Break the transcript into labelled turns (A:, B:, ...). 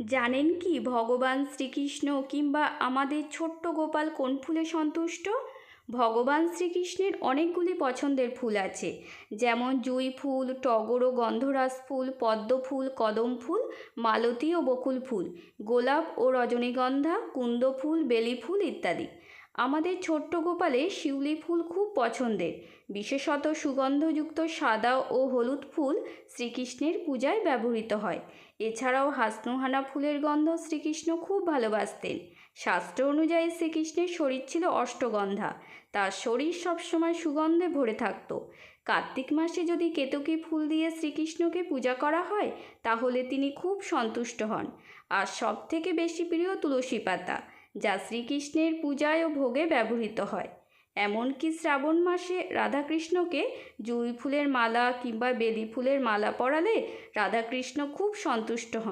A: জানেন কি, ভগবান শ্রীকৃষ্ণ কিংবা আমাদের ছোট্ট গোপাল কোন ফুলে সন্তুষ্ট? ভগবান শ্রীকৃষ্ণের অনেকগুলি পছন্দের ফুল আছে, যেমন জুঁই ফুল, টগর ও গন্ধরাজ ফুল, পদ্ম ফুল, কদম ফুল, মালতী ও বকুল ফুল, গোলাপ ও রজনীগন্ধা, কুন্দ ফুল, বেলি ফুল ইত্যাদি। আমাদের ছোট্ট গোপালের শিউলি ফুল খুব পছন্দের। বিশেষত সুগন্ধযুক্ত সাদা ও হলুদ ফুল শ্রীকৃষ্ণের পূজায় ব্যবহৃত হয়। এছাড়াও হাসনুহানা ফুলের গন্ধ শ্রীকৃষ্ণ খুব ভালোবাসতেন। শাস্ত্র অনুযায়ী শ্রীকৃষ্ণের শরীর ছিল অষ্টগন্ধা। তার শরীর সবসময় সুগন্ধে ভরে থাকত। কার্তিক মাসে যদি কেতকী ফুল দিয়ে শ্রীকৃষ্ণকে পূজা করা হয়, তাহলে তিনি খুব সন্তুষ্ট হন। আর সব থেকে বেশি প্রিয় তুলসী পাতা। যা শ্রীকৃষ্ণের পূজায় ও ভোগে ব্যবহৃত হয়। এমনকি শ্রাবণ মাসে রাধাকৃষ্ণকে জুঁই ফুলের মালা কিংবা বেলি ফুলের মালা পরালে রাধাকৃষ্ণ খুব সন্তুষ্ট হন।